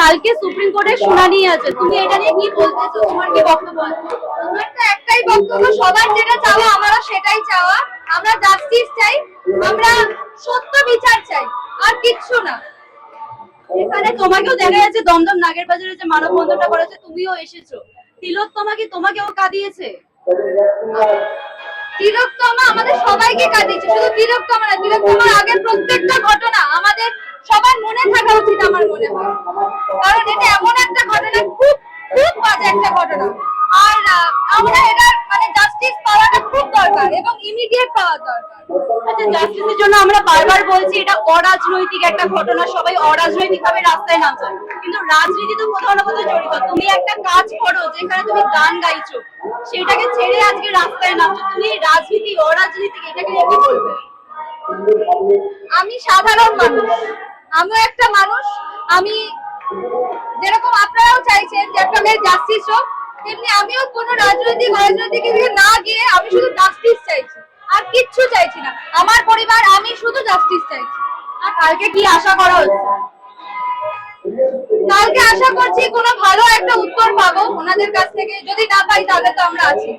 কালকে সুপ্রিম কোর্টের শুনানি আছে। তুমি এটা নিয়ে কি বলতে চাও তোমার কি বক্তব্য আছে? আমার তো একটাই বক্তব্য, সবার যেটা চাওয়া, আমারও সেটাই চাওয়া। আমরা জাস্টিস চাই, আমরা সত্য বিচার চাই, আর কিচ্ছু না। এখানে তোমাকেও দেখা যাচ্ছে দমদম নাগের বাজারে যে মানববন্ধনটা করেছে, তুমিও এসেছ। তিলোত্তমা কি তোমাকেও কাঁদিয়েছে? তিলোত্তমা আমাদের সবাইকে কাঁদিয়েছে, শুধু তিলোত্তমা না, তিলোত্তমার আগে প্রত্যেকটা ঘটনা আমাদের সবার মনে থাকা উচিত আমার মনে। হয় কারণ এটা এমন একটা ঘটনা, খুব খুব বাজে একটা ঘটনা। আর আমরা এটা মানে জাস্টিস পাওয়াটা খুব দরকার এবং ইমিডিয়েট পাওয়া দরকার। আচ্ছা জাস্টিসের জন্য আমরা বারবার বলছি, এটা অরাজনৈতিক একটা ঘটনা, সবাই অরাজনৈতিক ভাবে রাস্তায় নামছে। কিন্তু রাজনীতি তো কোথাও না কোথাও জড়িত। তুমি একটা কাজ করো, যেখানে তুমি গান গাইছো, সেটাকে ছেড়ে আজকে রাস্তায় নামছো। তুমি রাজনীতি অরাজনীতি এটাকে কি বলবে আমি সাধারণ মানুষ। আমিও একটা মানুষ। আমি যেরকম আপনারাও চাইছেন যে একটা মেয়ের জাস্টিস হোক, তেমনি আমিও কোনো রাজনৈতিক রাজনৈতিক দিকে না গিয়ে আমি শুধু জাস্টিস চাইছি। আর কিচ্ছু চাইছি না। আমার পরিবার, আমি শুধু জাস্টিস চাইছি। আর কালকে কি আশা করা হচ্ছে? কালকে আশা করছি কোনো ভালো একটা উত্তর পাবো ওনাদের কাছ থেকে। যদি না পাই তাহলে তো আমরা আছি।